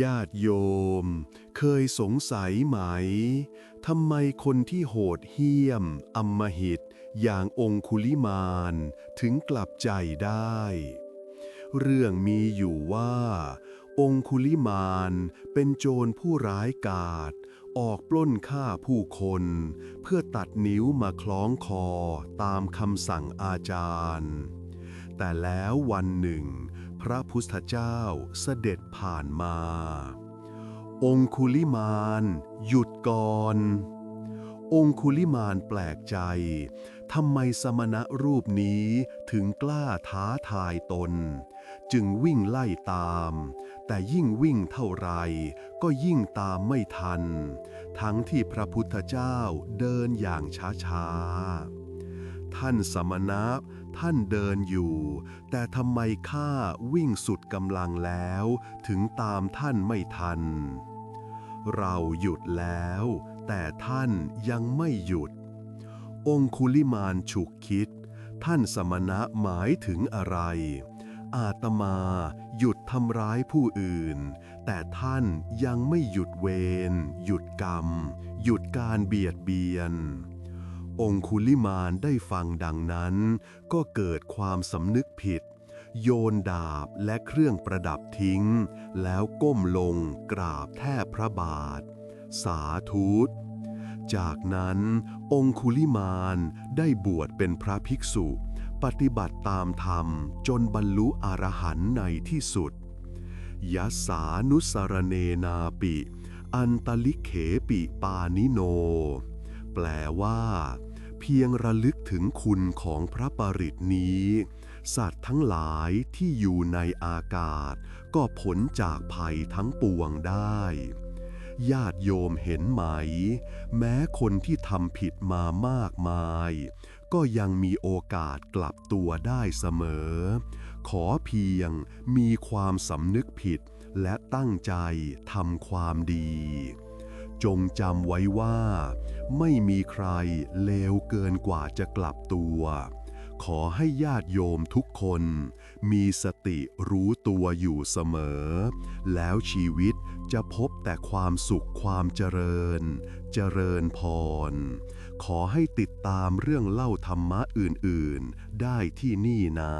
ญาติโยม เคยสงสัยไหมทำไมคนที่โหดเหี้ยมอำมหิต อย่างองคุลิมานถึงกลับใจได้ เรื่องมีอยู่ว่า องคุลิมานเป็นโจรผู้ร้ายกาจออกปล้นฆ่าผู้คน เพื่อตัดนิ้วมาคล้องคอตามคำสั่งอาจารย์ แต่แล้ววันหนึ่ง พระพุทธเจ้าเสด็จผ่านมา องคุลิมานหยุดก่อน องคุลิมานแปลกใจทำไมสมณะรูปนี้ถึงกล้าท้าทายตน จึงวิ่งไล่ตาม แต่ยิ่งวิ่งเท่าไรก็ยิ่งตามไม่ทัน ทั้งที่พระพุทธเจ้าเดินอย่างช้าๆ ท่านสมณะท่านเดินอยู่ แต่ทำไมข้าวิ่งสุดกำลังแล้ว ถึงตามท่านไม่ทัน เราหยุดแล้ว แต่ท่านยังไม่หยุด องคุลิมานฉุกคิด ท่านสมณะหมายถึงอะไร อาตมาหยุดทำร้ายผู้อื่น แต่ท่านยังไม่หยุดเวรหยุดกรรม หยุดการเบียดเบียน องคุลิมานได้ฟังดังนั้น ก็เกิดความสำนึกผิด โยนดาบและเครื่องประดับทิ้ง แล้วก้มลงกราบแทบพระบาท สาธุจากนั้นองคุลิมานได้บวชเป็นพระภิกษุ ปฏิบัติตามธรรมจนบรรลุอรหันต์ในที่สุดยัสานุสรเนนาปิ อันตลิเขปิปานิโน แปลว่า เพียงระลึกถึงคุณของพระปริตนี้ สัตว์ทั้งหลายที่อยู่ในอากาศ ก็พ้นจากภัยทั้งปวงได้ ญาติโยมเห็นไหม แม้คนที่ทำผิดมามากมาย ก็ยังมีโอกาสกลับตัวได้เสมอ ขอเพียงมีความสำนึกผิดและตั้งใจทำความดี จงจำไว้ว่า ไม่มีใครเลวเกินกว่าจะกลับตัว ขอให้ญาติโยมทุกคน มีสติรู้ตัวอยู่เสมอ แล้วชีวิตจะพบแต่ความสุขความเจริญ เจริญพร ขอให้ติดตามเรื่องเล่าธรรมะอื่นๆ ได้ที่นี่นะ